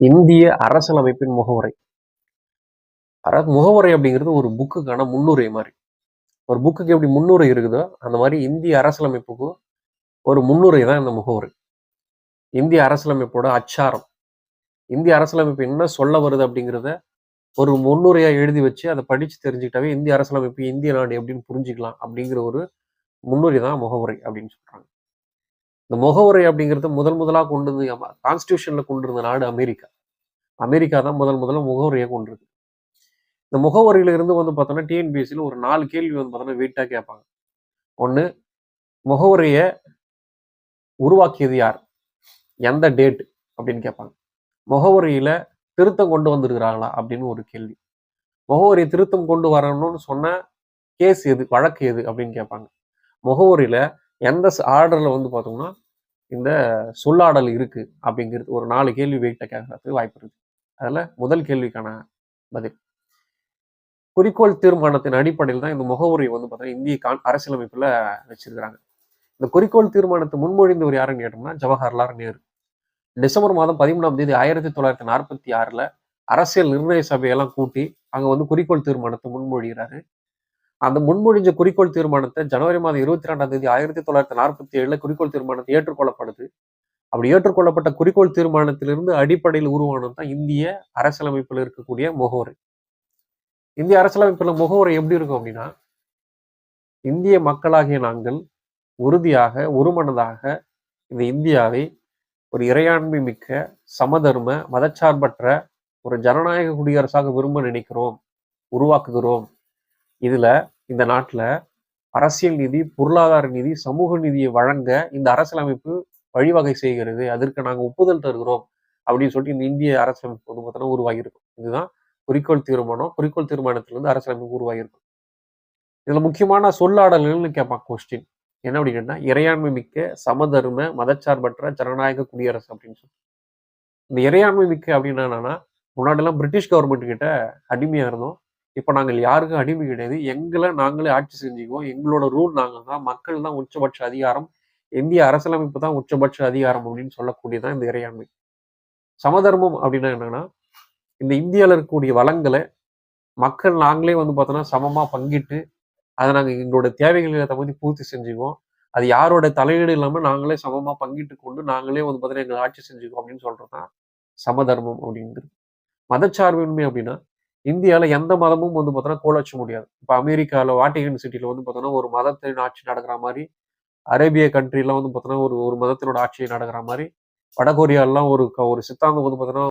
இந்திய அரசியலமைப்பின் முகவுரை. அர முகவுரை அப்படிங்கிறது ஒரு புக்குக்கான முன்னுரை மாதிரி. ஒரு புக்குக்கு எப்படி முன்னுரை இருக்குதோ அந்த மாதிரி இந்திய அரசியலமைப்புக்கும் ஒரு முன்னுரை தான் இந்த முகவுரை. இந்திய அரசியலமைப்போட அச்சாரம். இந்திய அரசியலமைப்பு என்ன சொல்ல வருது அப்படிங்கிறத ஒரு முன்னுரையா எழுதி வச்சு அதை படிச்சு தெரிஞ்சுக்கிட்டாவே இந்திய அரசியலமைப்பு இந்திய நாடு எப்படின்னு புரிஞ்சுக்கலாம் அப்படிங்கிற ஒரு முன்னுரை தான் முகவுரை அப்படின்னு சொல்றாங்க. இந்த முகவுரை அப்படிங்கிறது முதல் முதலா கொண்டு வந்து கான்ஸ்டியூஷன்ல கொண்டு இருந்த நாடு அமெரிக்கா. அமெரிக்கா தான் முதல் முதல்ல முகவுரையை கொண்டு இருக்கு. இந்த முகவரியில இருந்து வந்து பார்த்தோம்னா டிஎன்பிஎஸ்சியில் ஒரு நாலு கேள்வி வந்து பார்த்தோம்னா வெயிட்டா கேட்பாங்க. ஒன்று முகவரியை உருவாக்கியது யார்? எந்த டேட் அப்படின்னு கேட்பாங்க. முகவரியில திருத்தம் கொண்டு வந்திருக்கிறாங்களா அப்படின்னு ஒரு கேள்வி. முகவரி திருத்தம் கொண்டு வரணும்னு சொன்ன கேஸ் எது? வழக்கு எது? அப்படின்னு கேட்பாங்க. முகவரியில எந்த ஆர்டர்ல வந்து பார்த்தோம்னா இந்த சொல்லாடல் இருக்கு அப்படிங்கிறது ஒரு நாலு கேள்வி வெயிட்டை கேட்கறதுக்கு வாய்ப்பு இருக்குது அதில் முதல் கேள்விக்கான பதில். குறிக்கோள் தீர்மானத்தின் அடிப்படையில் தான் இந்த முகவரியை வந்து பார்த்தீங்கன்னா இந்திய கான் அரசியலமைப்புல வச்சிருக்கிறாங்க. இந்த குறிக்கோள் தீர்மானத்தை முன்மொழிந்தவர் யாருன்னு கேட்டோம்னா ஜவஹர்லால் நேரு. டிசம்பர் மாதம் பதிமூணாம் தேதி ஆயிரத்தி தொள்ளாயிரத்தி நாற்பத்தி ஆறுல அரசியல் நிர்ணய சபையெல்லாம் கூட்டி அங்க வந்து குறிக்கோள் தீர்மானத்தை முன்மொழிகிறாரு. அந்த முன்மொழிஞ்ச குறிக்கோள் தீர்மானத்தை ஜனவரி மாதம் இருபத்தி ரெண்டாம் தேதி ஆயிரத்தி தொள்ளாயிரத்தி நாற்பத்தி ஏழுல குறிக்கோள் தீர்மானத்தை ஏற்றுக்கொள்ளப்படுது அப்படி ஏற்றுக்கொள்ளப்பட்ட குறிக்கோள் தீர்மானத்திலிருந்து அடிப்படையில் உருவானது தான் இந்திய அரசியலமைப்பில் இருக்கக்கூடிய முகவரி. இந்திய அரசியலமைப்புல முகவரி எப்படி இருக்கும் அப்படின்னா இந்திய மக்களாகிய நாங்கள் உறுதியாக ஒருமனதாக இந்த இந்தியாவை ஒரு இறையாண்மை மிக்க சமதர்ம மதச்சார்பற்ற ஒரு ஜனநாயக குடியரசாக விரும்ப நினைக்கிறோம் உருவாக்குகிறோம். இதுல இந்த நாட்டுல அரசியல் நிதி பொருளாதார நிதி சமூக நிதியை வழங்க இந்த அரசியலமைப்பு வழிவகை செய்கிறது. அதற்கு நாங்கள் ஒப்புதல் தருகிறோம் அப்படின்னு சொல்லிட்டு இந்த இந்திய அரசியலமைப்பு வந்து பார்த்தோன்னா உருவாகியிருக்கும் இதுதான் குறிக்கோள் தீர்மானம். குறிக்கோள் தீர்மானத்திலிருந்து அரசியலமைப்பு உருவாகியிருக்கும் இதுல முக்கியமான சொல்லாடல்கள்னு கேட்பான் கொஸ்டின் என்ன அப்படின்னு இறையாண்மை மிக்க சமதர்ம மதச்சார்பற்ற ஜனநாயக குடியரசு அப்படின்னு சொல்லி. இந்த இறையாண்மை மிக்க அப்படின்னா என்னன்னா முன்னாடிலாம் பிரிட்டிஷ் கவர்மெண்ட் கிட்ட அடிமையாக இருந்தோம். இப்போ நாங்கள் யாருக்கும் அடிமை கிடையாது. எங்களை நாங்களே ஆட்சி செஞ்சுக்குவோம். எங்களோட ரூல் நாங்கள் தான். மக்கள் தான் உச்சபட்ச அதிகாரம். இந்திய அரசியலமைப்பு தான் உச்சபட்ச அதிகாரம் அப்படின்னு சொல்லக்கூடியதான் இந்த இறையாண்மை. சமதர்மம் அப்படின்னா என்னன்னா இந்த இந்தியாவில் இருக்கக்கூடிய வளங்களை மக்கள் நாங்களே வந்து பார்த்தோன்னா சமமாக பங்கிட்டு அதை நாங்கள் எங்களோட தேவைகளை தகுதி பூர்த்தி செஞ்சுக்குவோம். அது யாரோட தலையீடு இல்லாமல் நாங்களே சமமாக பங்கிட்டு கொண்டு நாங்களே வந்து பார்த்தீங்கன்னா எங்களை ஆட்சி செஞ்சுக்குவோம் அப்படின்னு சொல்கிறது தான் சமதர்மம் அப்படிங்கிறது. மதச்சார்பின்மை அப்படின்னா இந்தியாவில் எந்த மதமும் வந்து பார்த்தோன்னா கோலச்ச முடியாது. இப்போ அமெரிக்காவில் வாட்டிகன் சிட்டியில் வந்து பார்த்தோன்னா ஒரு மதத்தின் ஆட்சி நடக்கிற மாதிரி அரேபிய கண்ட்ரிலாம் வந்து பார்த்தோன்னா ஒரு ஒரு மதத்தினோட ஆட்சி நடக்கிற மாதிரி வடகொரியாலாம் ஒரு ஒரு சித்தாந்தம் வந்து பார்த்தோன்னா